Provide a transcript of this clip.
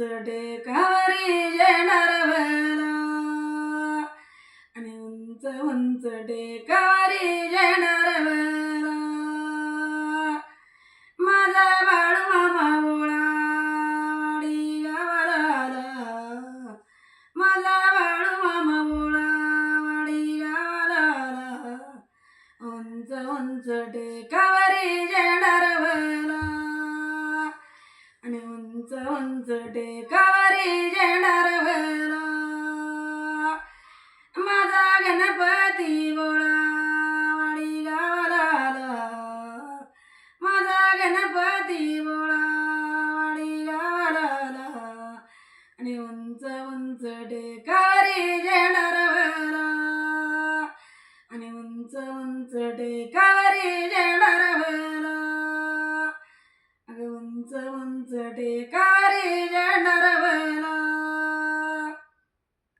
टेकावरी येणार वेला आणि उंच उंच टेकावरी येणार वेला माझा बाळू मामा बोळा गावाला आला माझा बाळू मामा गावाला आला उंच उंच टेकावरी उंच टेकावरी येणार वेला माझा गणपती बोळा वाडी गावाला आला. माझा गणपती बोळा वाडी गावाला आला. आणि उंच उंच टेकावरी येणार वेला आणि उंच उंच टेकावरी जटे कारे उंच